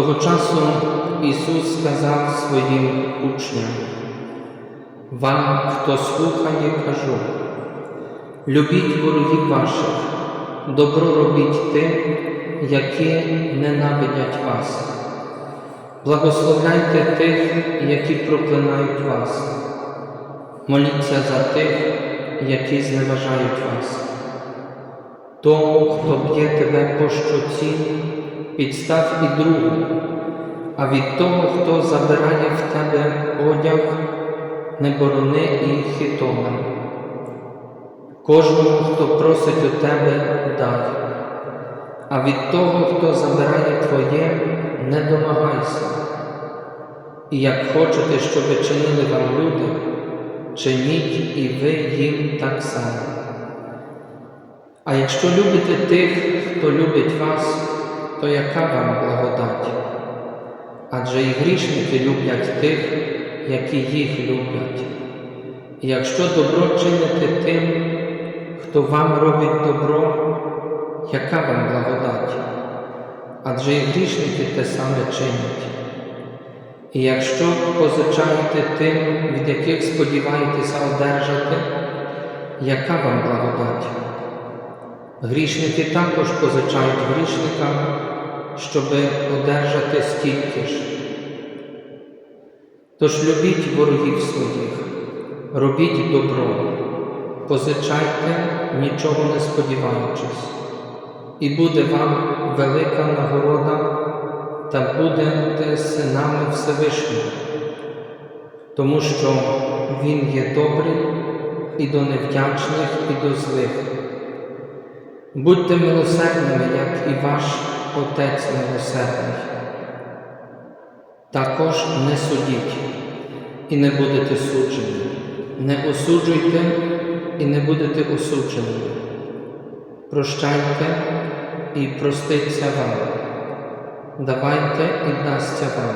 Того часу Ісус сказав своїм учням, вам, хто слухає, кажу, любіть ворогів ваших, добро робіть тим, які ненавидять вас. Благословляйте тих, які проклинають вас. Моліться за тих, які зневажають вас. Тому, хто б'є тебе по щоці, підстав і другу, а від того, хто забирає в тебе одяг, не борони і хитона. Кожному, хто просить у тебе, дай, а від того, хто забирає твоє, не домагайся. І як хочете, щоб чинили вам люди, чиніть і ви їм так само. А якщо любите тих, хто любить вас, то яка вам благодать? Адже і грішники люблять тих, які їх люблять. Якщо добро чините тим, хто вам робить добро, яка вам благодать? Адже і грішники те саме чинять. І якщо позичаєте тим, від яких сподіваєтеся одержати, яка вам благодать? Грішники також позичають грішникам, щоби одержати стільки ж. Тож любіть ворогів своїх, робіть добро, позичайте, нічого не сподіваючись, і буде вам велика нагорода, та будете синами Всевишнього, тому що Він є добрий і до невдячних, і до злих. Будьте милосердними, як і ваш Отець милосердний. Також не судіть і не будете суджені, не осуджуйте і не будете осуджені. Прощайте і проститься вам, давайте і дасться вам.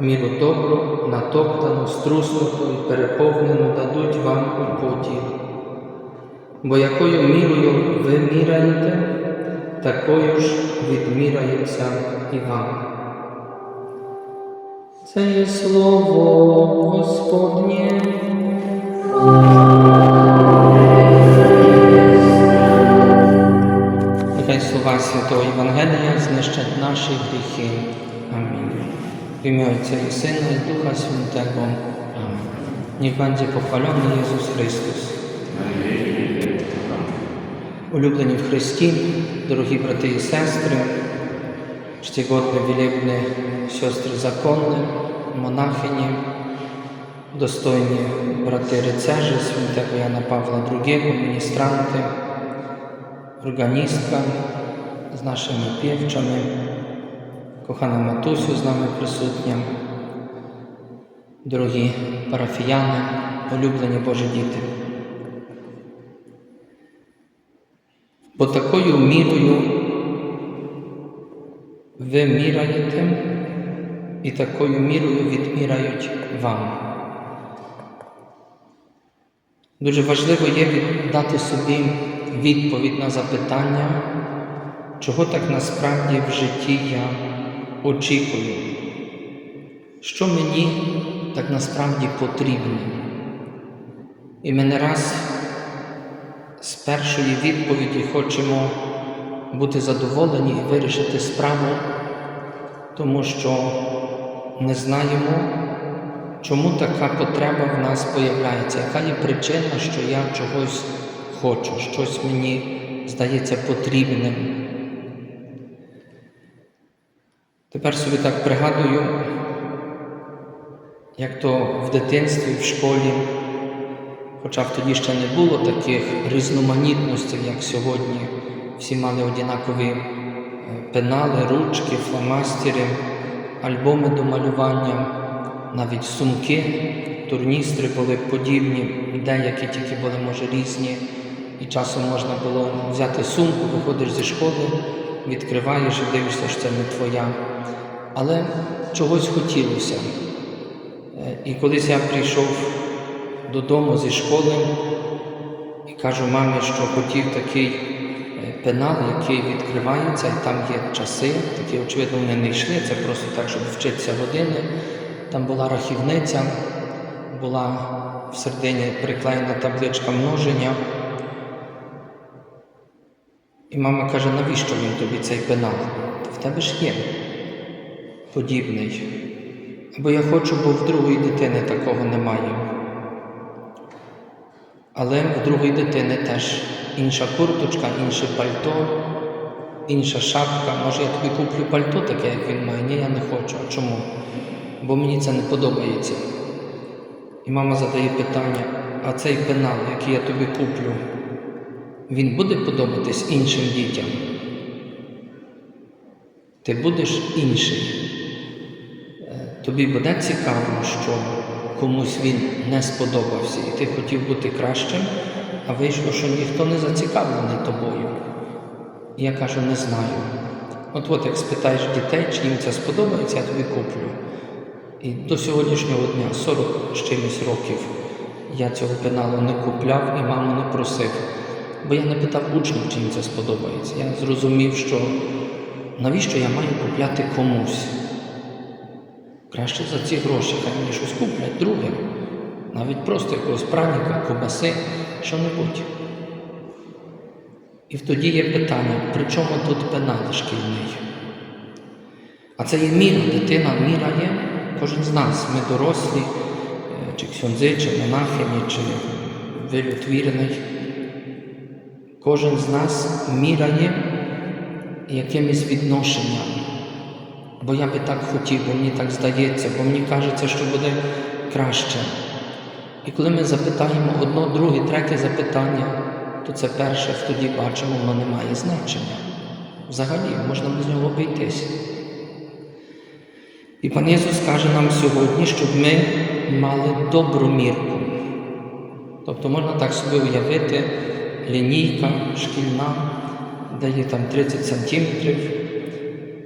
Міру добру, натоптану, струснуту і переповнену дадуть вам у поділ. Бо якою мірою ви міряєте, такою ж відміряється і вам. Це є слово Господнє. Нехай слова Святого Євангелія знищать наші гріхи. Амінь. В ім'я Отця і Сина і Духа Святого. Амінь. Niech będzie pochwalony Jezus Chrystus. Улюблені в Христі, дорогі брати і сестри, чтігодні вілібні сестри законні, монахині, достойні брати рицежі святого Яна Павла II, міністранти, органістка з нашими півчами, кохана матусю з нами присутня, дорогі парафіяни, улюблені Божі діти. Бо такою мірою ви міряєте, і такою мірою відміряють вам. Дуже важливо є дати собі відповідь на запитання, чого так насправді в житті я очікую, що мені так насправді потрібно. І ми не раз з першої відповіді хочемо бути задоволені і вирішити справу, тому що не знаємо, чому така потреба в нас появляється, яка є причина, що я чогось хочу, щось мені здається потрібним. Тепер собі так пригадую, як то в дитинстві, в школі, хоча тоді ще не було таких різноманітностей, як сьогодні. Всі мали однакові е, пенали, ручки, фломастери, альбоми до малювання, навіть сумки, турністри були подібні, деякі тільки були, може, різні. І часом можна було взяти сумку, виходиш зі школи, відкриваєш і дивишся, що це не твоя. Але чогось хотілося. Е, І колись я прийшов додому зі школи і кажу мамі, що хотів такий е, пенал, який відкривається, і там є часи, такі, очевидно, вони не йшли, це просто так, щоб вчитися години. Там була рахівниця, була в середині приклеєна табличка множення. І мама каже, навіщо він тобі цей пенал? В тебе ж є подібний. Бо я хочу, бо в другої дитини такого немає. Але в другої дитини теж інша курточка, інше пальто, інша шапка. Може, я тобі куплю пальто таке, як він має? Ні, я не хочу. А чому? Бо мені це не подобається. І мама задає питання: а цей пенал, який я тобі куплю, він буде подобатись іншим дітям? Ти будеш інший. Е, Тобі буде цікаво, що комусь він не сподобався, і ти хотів бути кращим, а вийшло, що ніхто не зацікавлений тобою. І я кажу, не знаю. От от як спитаєш дітей, чи їм це сподобається, я тобі куплю. І до сьогоднішнього дня, 40 з чимось років, я цього пеналу не купляв і маму не просив. Бо я не питав учнів, чи їм це сподобається. Я зрозумів, що навіщо я маю купляти комусь. Краще за ці гроші, хай мені щось куплять друге. Навіть просто якогось праніка, кобаси, що-небудь. І тоді є питання, при чому тут пенал шкільний? А це є міра, дитина, міра є кожен з нас. Ми дорослі, е, чи ксьондзи, чи монахині, чи вилютвірений. Кожен з нас міряє якимись відношеннями. Бо я би так хотів, бо мені так здається, бо мені кажеться, що буде краще. І коли ми запитаємо одно, друге, третє запитання, то це перше тоді бачимо, воно не має значення. Взагалі, можна без нього обійтись. І пан Ісус каже нам сьогодні, щоб ми мали добру мірку. Тобто можна так собі уявити лінійка шкільна, де є там 30 сантиметрів,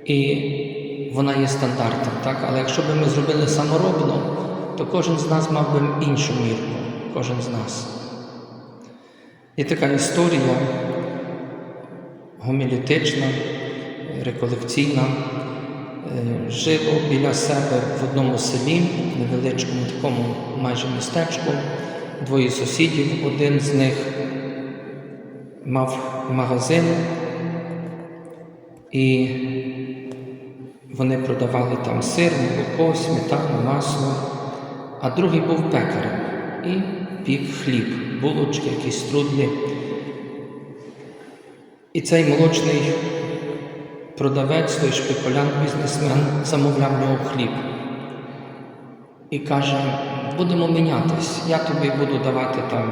і вона є стандартом. Так? Але якщо б ми зробили саморобно, то кожен з нас мав би іншу мірку, кожен з нас. Є така історія гомілітична, реколекційна. Е, Жило біля себе в одному селі, невеличкому такому майже містечку, двоє сусідів. Один з них мав магазин, і вони продавали там сир, молоко, сметану, масло, а другий був пекарем і пік хліб, булочки, якісь трудлі. І цей молочний продавець, той шпекулянт, бізнесмен, замовляв нього хліб. І каже, будемо мінятись, я тобі буду давати там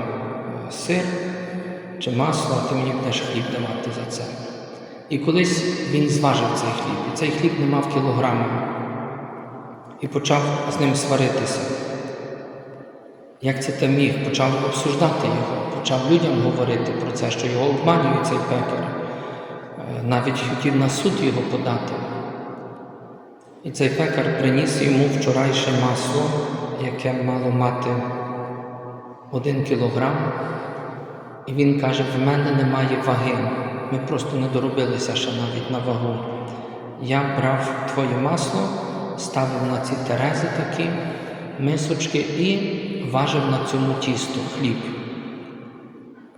е, сир чи масло, а ти мені будеш хліб давати за це. І колись він зважив цей хліб, і цей хліб не мав кілограма. І почав з ним сваритися. Як це ти міг? Почав обсуждати його, почав людям говорити про це, що його обманює цей пекар. Е, Навіть хотів на суд його подати. І цей пекар приніс йому вчорайше масло, яке мало мати один кілограм. І він каже: в мене немає ваги. Ми просто не доробилися ще навіть на вагу. Я брав твоє масло, ставив на ці терези такі мисочки і важив на цьому тісто хліб.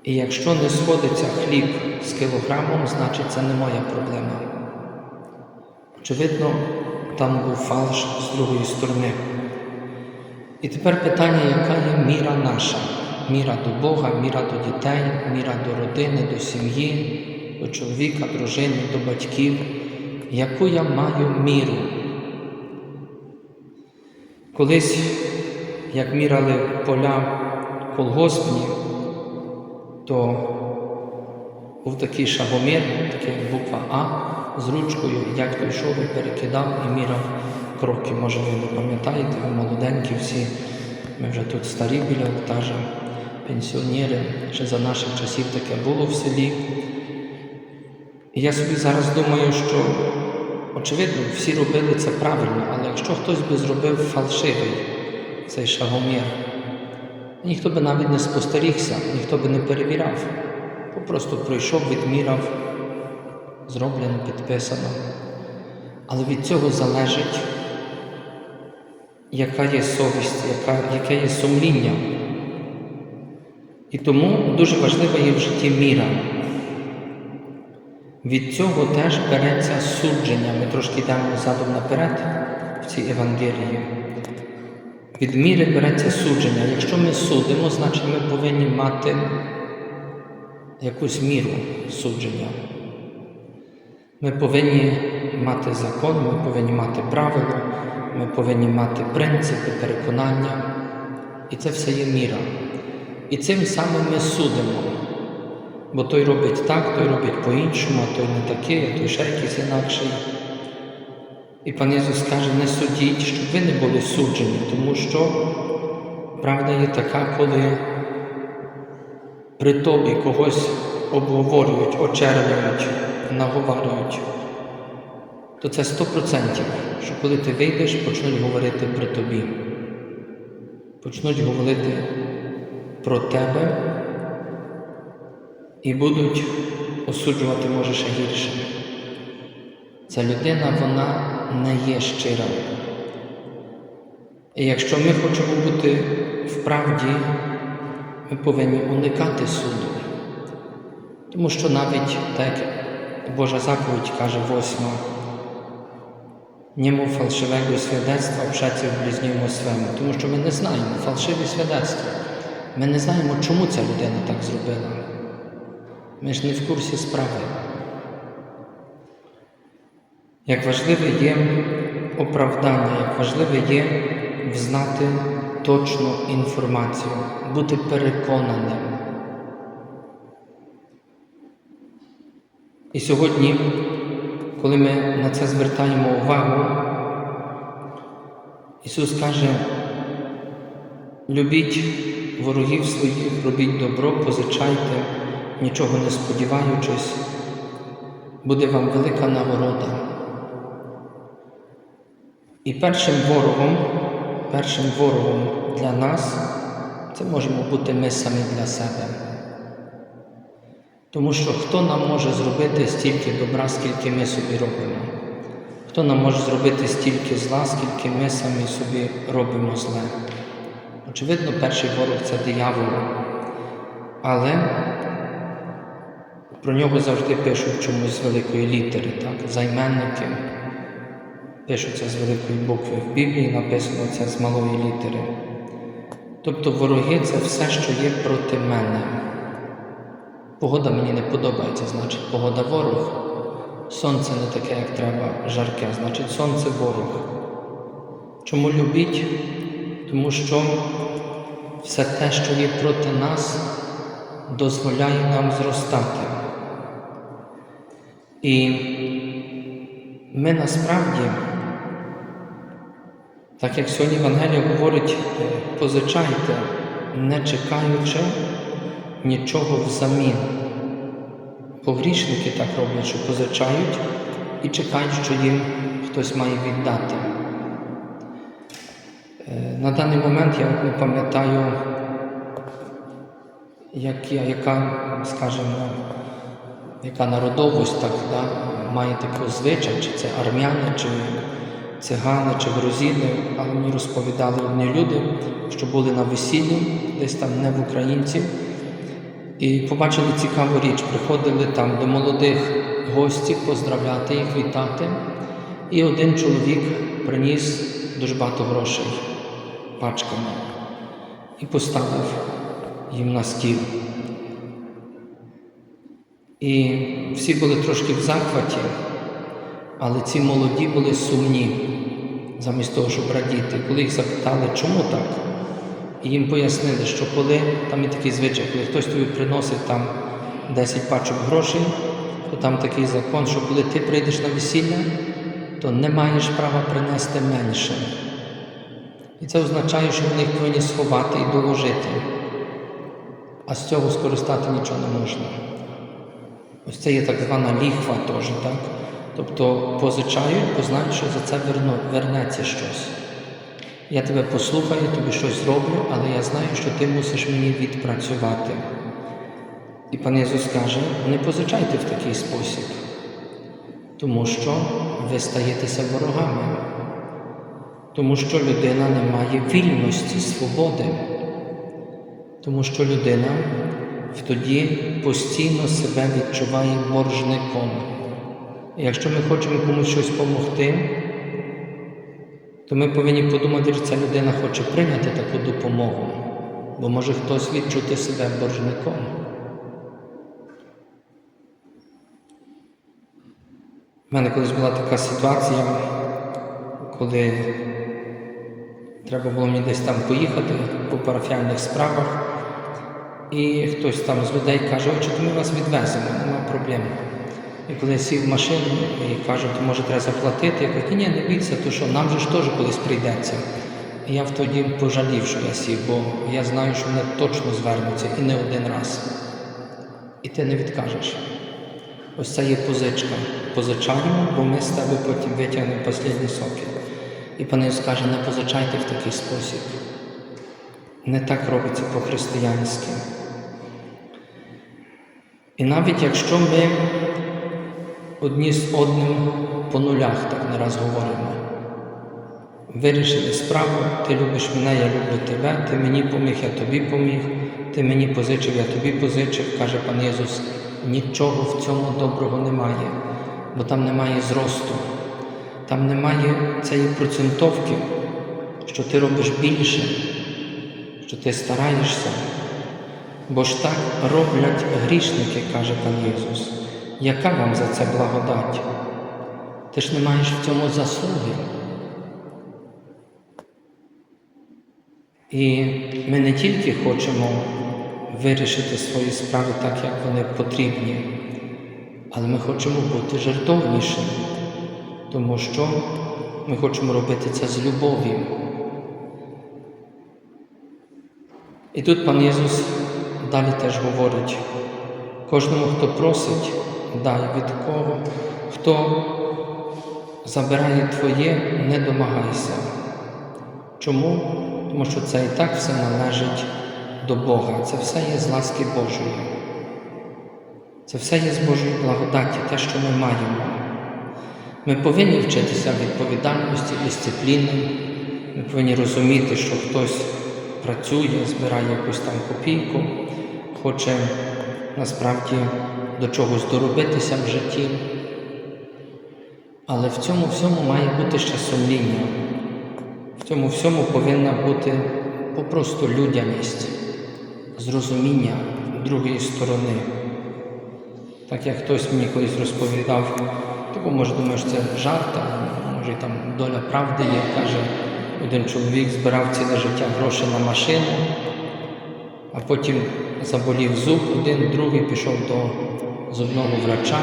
І якщо не сходиться хліб з кілограмом, значить це не моя проблема. Очевидно, там був фалш з другої сторони. І тепер питання, яка є міра наша? Міра до Бога, міра до дітей, міра до родини, до сім'ї, до чоловіка, дружини, до батьків. Яку я маю міру? Колись, як міряли поля колгоспні, то був такий шагомір, такий буква А з ручкою, і дядько йшов і перекидав і міряв кроки. Може, ви не пам'ятаєте, ви молоденькі всі, ми вже тут старі біля олтажа. пенсіонери, ще за наших часів таке було в селі. І я собі зараз думаю, що очевидно всі робили це правильно, але якщо хтось би зробив фальшивий цей шагомір, ніхто би навіть не спостерігся, ніхто би не перевіряв. Просто пройшов, відміряв, зроблено, підписано. Але від цього залежить, яка є совість, яка, яке є сумління. І тому дуже важлива є в житті міра. Від цього теж береться судження. Ми трошки йдемо задом наперед в цій Евангелії. Від міри береться судження. Якщо ми судимо, значить ми повинні мати якусь міру судження. Ми повинні мати закон, ми повинні мати правило, ми повинні мати принципи, переконання. І це все є міра. І цим самим ми судимо. Бо той робить так, той робить по-іншому, а той не такий, а той ще якийсь інакший. І пан Ісус каже, не судіть, щоб ви не були суджені, тому що правда є така, коли при тобі когось обговорюють, очернюють, наговарюють, то це сто процентів, що коли ти вийдеш, почнуть говорити при тобі, почнуть говорити про тебе і будуть осуджувати, може, ще гірше. Ця людина, вона не є щира. І якщо ми хочемо бути в правді, ми повинні уникати суду. Тому що навіть так Божа заповідь каже восьма, nie mów fałszywego świadectwa przeciw bliźniemu swemu, тому що ми не знаємо фальшиві свідоцтва. Ми не знаємо, чому ця людина так зробила. Ми ж не в курсі справи. Як важливе є оправдання, як важливе є взнати точну інформацію, бути переконаним. І сьогодні, коли ми на це звертаємо увагу, Ісус каже, любіть ворогів своїх, робіть добро, позичайте, нічого не сподіваючись, буде вам велика нагорода. І першим ворогом, першим ворогом для нас це можемо бути ми самі для себе. Тому що хто нам може зробити стільки добра, скільки ми собі робимо? Хто нам може зробити стільки зла, скільки ми самі собі робимо зле? Очевидно, перший ворог це диявол. Але про нього завжди пишуть чомусь з великої літери, так? займенники. Пишуться з великої букви. В Біблії написано це з малої літери. Тобто вороги це все, що є проти мене. Погода мені не подобається, значить погода ворог. Сонце не таке, як треба, жарке, значить сонце ворог. Чому любіть? Тому що все те, що є проти нас, дозволяє нам зростати. І ми насправді, так як сьогодні Євангелія говорить, позичайте, не чекаючи нічого взамін. Бо грішники так роблять, що позичають і чекають, що їм хтось має віддати. Е, На даний момент я не пам'ятаю, як, яка, скажімо, яка народовість так, да, має таку звичай, чи це армяни, чи цигани, чи грузини, але мені розповідали одні люди, що були на весіллі, десь там не в українців, і побачили цікаву річ. Приходили там до молодих гостів поздравляти їх, вітати. І один чоловік приніс дуже багато грошей пачками і поставив їм на стіл. І всі були трошки в захваті, але ці молоді були сумні, замість того, щоб радіти. Коли їх запитали, чому так, і їм пояснили, що коли там є такий звичай, коли хтось тобі приносить там 10 пачок грошей, то там такий закон, що коли ти прийдеш на весілля, то не маєш права принести менше. І це означає, що вони їх повинні сховати і доложити. а з цього скористати нічого не можна. Ось це є так звана ліхва теж, так? Тобто позичають, бо знають, що за це верно, вернеться щось. Я тебе послухаю, тобі щось зроблю, але я знаю, що ти мусиш мені відпрацювати. І пан Ісус каже, не позичайте в такий спосіб, тому що ви стаєтеся ворогами, тому що людина не має вільності, свободи, тому що людина тоді постійно себе відчуває боржником. І якщо ми хочемо комусь щось допомогти, то ми повинні подумати, що ця людина хоче прийняти таку допомогу, бо може хтось відчути себе боржником. У мене колись була така ситуація, коли треба було мені десь там поїхати по парафіальних справах, і хтось там з людей каже, «Ой, чи то ми вас відвеземо, нема проблем. І коли я сів в машину і кажуть, може треба заплатити, я кажу, ні, не бійся, то що нам же ж теж колись прийдеться. І я тоді пожалів, що я сів, бо я знаю, що вони точно звернуться і не один раз. І ти не відкажеш. Ось це є позичка. Позичаємо, бо ми з тебе потім витягнемо останні соки. І пан Ісус каже, не позичайте в такий спосіб. Не так робиться по-християнськи. І навіть якщо ми одні з одним по нулях, так не раз говоримо, вирішили справу, ти любиш мене, я люблю тебе, ти мені поміг, я тобі поміг, ти мені позичив, я тобі позичив, каже пан Єсус, нічого в цьому доброго немає, бо там немає зросту, там немає цієї процентовки, що ти робиш більше, що ти стараєшся. Бо ж так роблять грішники, каже пан Єсус. Яка вам за це благодать? Ти ж не маєш в цьому заслуги. І ми не тільки хочемо вирішити свої справи так, як вони потрібні, але ми хочемо бути жертовнішими, тому що ми хочемо робити це з любов'ю. І тут пан Єсус далі теж говорить, кожному, хто просить, дай від кого, хто забирає твоє, не домагайся. Чому? Тому що це і так все належить до Бога. Це все є з ласки Божої. Це все є з Божої благодаті, те, що ми маємо. Ми повинні вчитися відповідальності, дисципліни. Ми повинні розуміти, що хтось працює, збирає якусь там копійку, хоче насправді до чогось доробитися в житті. Але в цьому всьому має бути ще сумління. В цьому всьому повинна бути попросту людяність, зрозуміння другої сторони. Так як хтось мені колись розповідав, тому може думаєш, це жарт, а може там доля правди є, каже, один чоловік збирав ціле життя гроші на машину, а потім заболів зуб, один, другий пішов до зубного врача,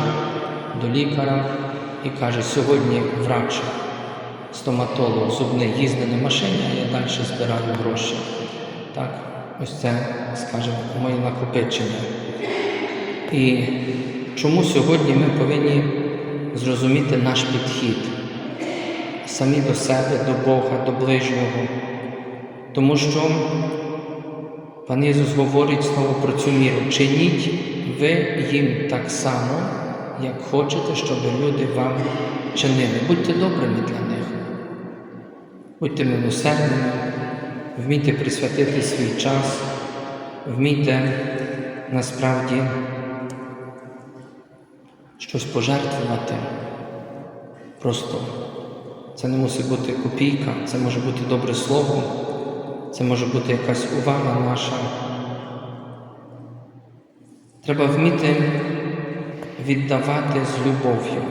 до лікаря і каже, сьогодні врач, стоматолог зубний їздить на машині, а я далі збираю гроші. Так, ось це, скажімо, моє накопичення. І чому сьогодні ми повинні зрозуміти наш підхід самі до себе, до Бога, до ближнього? Тому що пан Ісус говорить знову про цю міру. Чиніть ви їм так само, як хочете, щоб люди вам чинили. Будьте добрими для них, будьте милосердними, вмійте присвятити свій час, вмійте насправді щось пожертвувати. Просто це не мусить бути копійка, це може бути добре слово, це може бути якась увага наша. Треба вміти віддавати з любов'ю.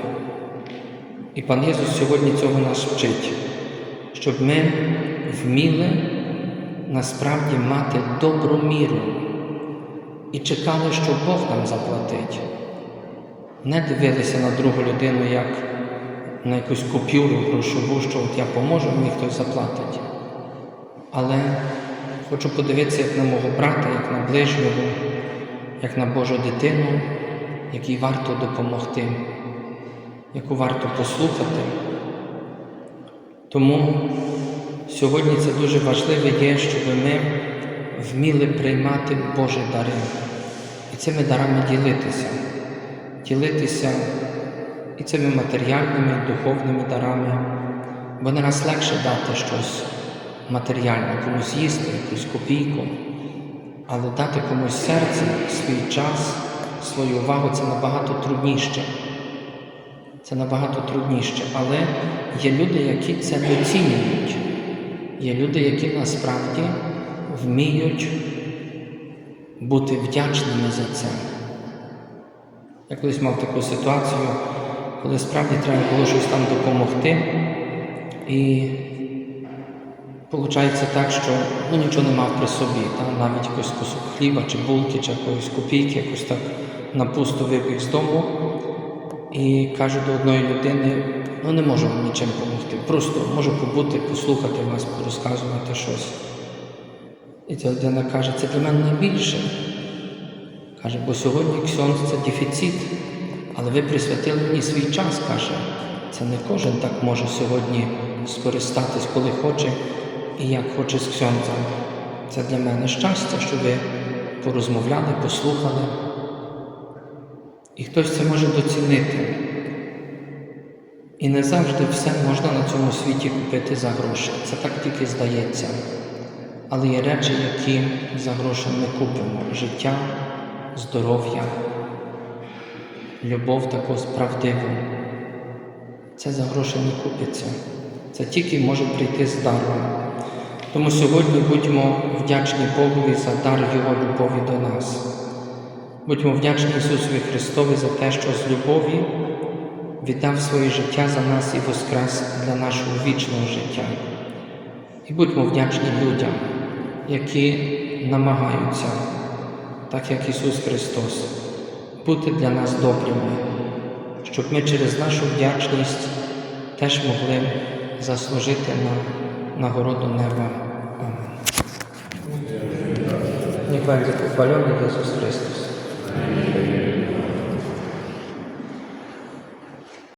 І пан Єсус сьогодні цього нас вчить, щоб ми вміли насправді мати добру міру і чекали, що Бог нам заплатить. Не дивилися на другу людину як на якусь купюру грошову, що от я поможу, мені хтось заплатить. Але хочу подивитися як на мого брата, як на ближнього, як на Божу дитину, якій варто допомогти, яку варто послухати. Тому сьогодні це дуже важливо є, щоб ми вміли приймати Божі дари і цими дарами ділитися, ділитися і цими матеріальними, духовними дарами, бо не раз легше дати щось матеріальне, комусь їсти, якусь копійку, але дати комусь серце, свій час, свою увагу це набагато трудніше. Це набагато трудніше, але є люди, які це доцінюють. Є люди, які насправді вміють бути вдячними за це. Я колись мав таку ситуацію, коли справді треба було щось там допомогти, і виходить так, що ну, нічого не мав при собі, там, навіть якийсь кусок хліба чи булки, чи якоїсь копійки, якось так напусто вибіг з дому. І кажу до одної людини, ну не можу вам нічим допомогти. Просто можу побути, послухати вас, порозказувати щось. І ця людина каже, це для мене найбільше. Каже, бо сьогодні ксьонз це дефіцит, але ви присвятили мені свій час, каже. Це не кожен так може сьогодні скористатись, коли хоче і як хоче з ксьонзом. Це для мене щастя, що ви порозмовляли, послухали. І хтось це може доцінити. І не завжди все можна на цьому світі купити за гроші. Це так тільки здається. Але є речі, які за гроші не купимо: життя, здоров'я, любов таку справдиву. Це за гроші не купиться. Це тільки може прийти з даром. Тому сьогодні будьмо вдячні Богові за дар Його любові до нас. Будьмо вдячні Ісусові Христові за те, що з любові віддав своє життя за нас і воскрес для нашого вічного життя. І будьмо вдячні людям, які намагаються, так як Ісус Христос, бути для нас добрими, щоб ми через нашу вдячність теж могли заслужити на нагороду неба. Амінь. Niech będzie pochwalony Jezus Chrystus.